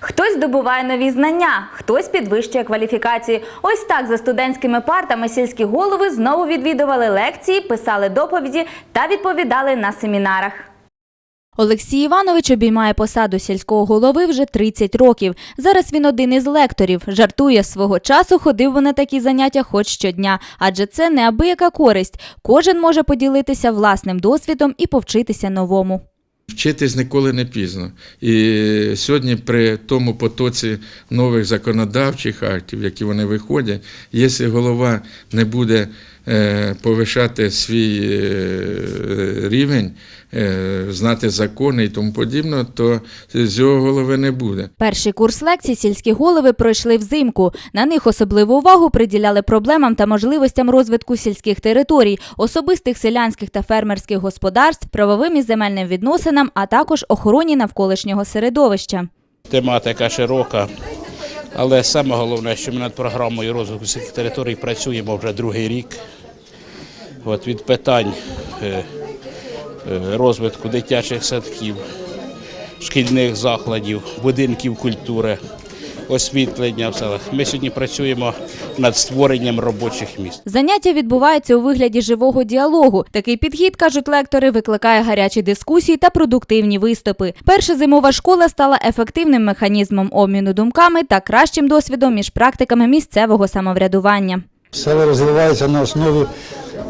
Хтось здобуває нові знання, хтось підвищує кваліфікації. Ось так за студентськими партами сільські голови знову відвідували лекції, писали доповіді та відповідали на семінарах. Олексій Іванович обіймає посаду сільського голови вже 30 років. Зараз він один із лекторів. Жартує свого часу, ходив би на такі заняття хоч щодня, адже це неабияка користь. Кожен може поділитися власним досвідом і повчитися новому. Вчитись ніколи не пізно. І сьогодні при тому потоці нових законодавчих актів, які вони виходять, якщо голова не буде повишати свій е, рівень, е, знати закони і тому подібне, то з його голови не буде. Перший курс лекцій сільські голови пройшли взимку. На них особливу увагу приділяли проблемам та можливостям розвитку сільських територій, особистих селянських та фермерських господарств, правовим і земельним відносинам, а також охороні навколишнього середовища. Тематика широка, але саме головне, що ми над програмою розвитку цих територій працюємо вже другий рік. От від питань е, е, розвитку дитячих садків, шкільних закладів, будинків культури, освітлення в селах. Ми сьогодні працюємо над створенням робочих місць. Заняття відбуваються у вигляді живого діалогу. Такий підхід, кажуть лектори, викликає гарячі дискусії та продуктивні виступи. Перша зимова школа стала ефективним механізмом обміну думками та кращим досвідом між практиками місцевого самоврядування. Село розвивається на основі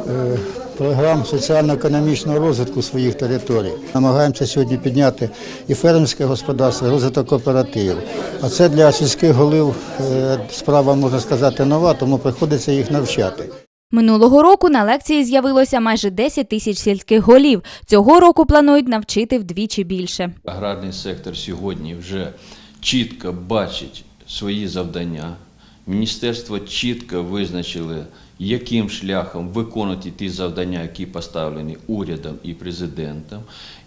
е, програм соціально-економічного розвитку своїх територій. Намагаємося сьогодні підняти і фермерське господарство, і розвиток кооперативів. А це для сільських голів е, справа, можна сказати, нова, тому приходиться їх навчати. Минулого року на лекції з'явилося майже 10 тисяч сільських голів. Цього року планують навчити вдвічі більше. Аграрний сектор сьогодні вже чітко бачить свої завдання. Міністерство чітко визначило, яким шляхом виконати ті завдання, які поставлені урядом і президентом.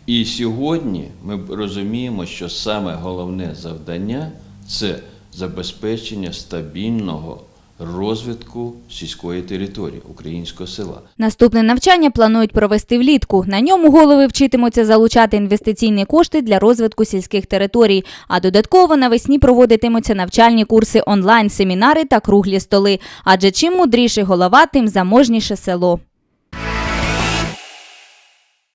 І сьогодні ми розуміємо, що саме головне завдання це забезпечення стабільного розвитку сільської території українського села. Наступне навчання планують провести влітку. На ньому голови вчитимуться залучати інвестиційні кошти для розвитку сільських територій. А додатково навесні проводитимуться навчальні курси онлайн, семінари та круглі столи. Адже чим мудріший голова, тим заможніше село.